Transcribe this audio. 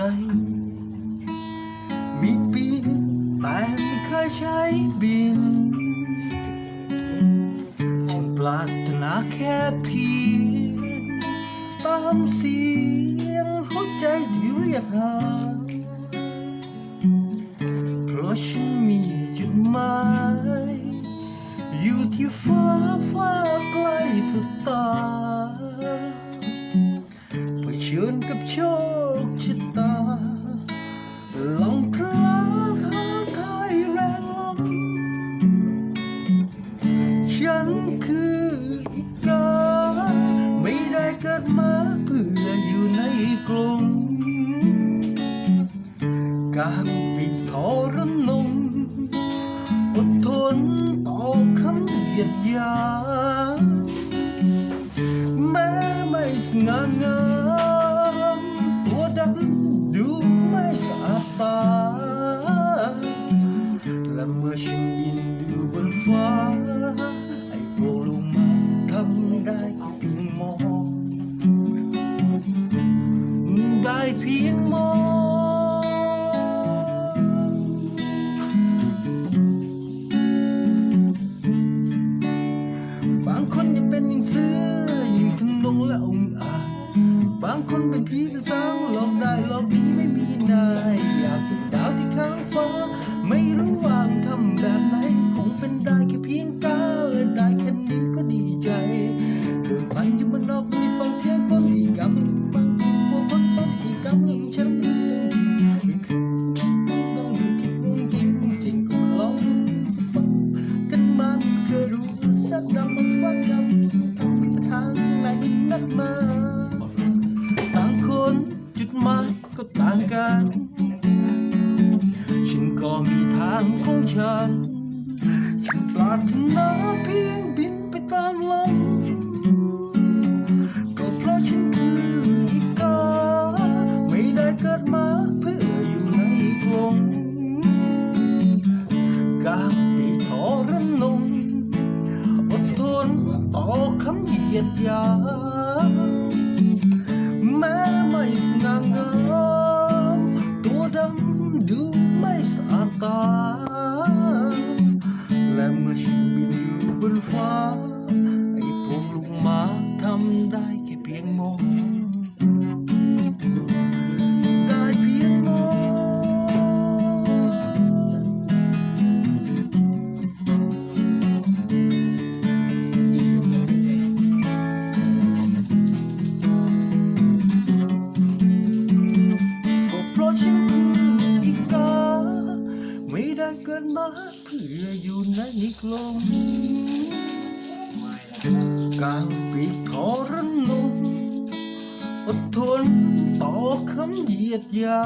ไกล มีปีแต่ไม่เคยใช้บิน ฉันปรารถนาแค่เพียงตามเสียงหัวใจที่เรียกหา เพราะฉันมีจุดหมาย อยู่ที่ฟ้าฟ้าไกลสุดตาเผชิญกับโชค ในกรงการปิดทรนงอดทนต่อคำเหยียดยามแม้ไม่สง่างามตัวดำดูไม่สะอาดตาและเมื่อฉันบินอยู่บนฟ้า ไอ้โปรลูมาทำได้แค่เพียงมอง พียงมอง บางคนยังเป็นอย่างเสือยิ่งทำนงและองอาจบางคนเป็นผีเป็นสางหลอกได้หลอกดี รู้สักดำมันฟังดำต้องมีปัญหาไหนนักมาต่างคนจุดหมายก็ต่างกัน ฉันก็มีทางของฉัน ฉันปรารถนาเพียงบินไปตามลม ได้แค่เพียงมองได้เพียงมองก็เพราะฉันคืออีกาไม่ได้เกิดมาเพื่ออยู่ในกลมกลางปีกทรนง อดทนต่อคำเหยียดหยา